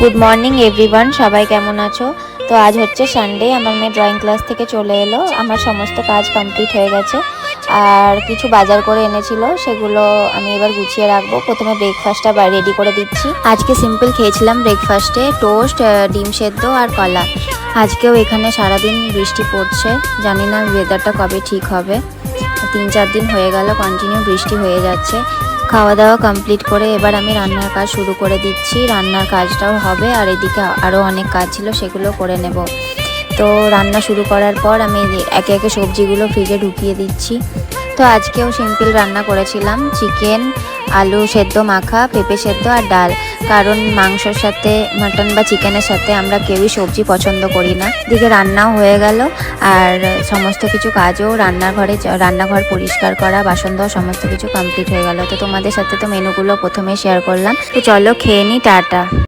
Good morning everyone সবাই কেমন আছো? তো আজ হচ্ছে সানডে আমার মেয়ে ড্রয়িং ক্লাস থেকে চলে এলো। আমার সমস্ত কাজ কমপ্লিট হয়ে গেছে। আর কিছু বাজার করে এনেছিল, সেগুলো আমি এবার গুছিয়ে রাখব। প্রথমে ব্রেকফাস্টটা রেডি করে দিচ্ছি। আজকে সিম্পল খেয়েছিলাম ব্রেকফাস্টে টোস্ট ডিম সেদ্ধ আর কলা। আজকেও এখানে সারাদিন বৃষ্টি পড়ছে। জানি না ওয়েদারটা কবে ঠিক হবে। তিন চার দিন হয়ে গেল কন্টিনিউ বৃষ্টি হয়ে যাচ্ছে। খাওয়া দাওয়া কমপ্লিট করে এবার আমি রান্নার কাজ শুরু করে দিচ্ছি। রান্নার কাজটাও হবে আর এদিকে আরও অনেক কাজ ছিল, সেগুলো করে নেব। তো রান্না শুরু করার পর আমি একে একে সবজিগুলো ফ্রিজে ঢুকিয়ে দিচ্ছি। তো আজকেও সিম্পল রান্না করেছিলাম। চিকেন, আলু সেদ্ধ, মাখা, পেঁপে সেদ্ধ আর ডাল। কারণ মাংসর সাথে, মাটন বা চিকেনের সাথে আমরা কেউই সবজি পছন্দ করি না। দিকে রান্নাও হয়ে গেল আর সমস্ত কিছু কাজও রান্নাঘরে, রান্নাঘর পরিষ্কার করা বাসন ধোয়া সমস্ত কিছু কমপ্লিট হয়ে গেল। তো তোমাদের সাথে তো মেনুগুলো প্রথমে শেয়ার করলাম। তো চলো খেয়ে নি টাটা।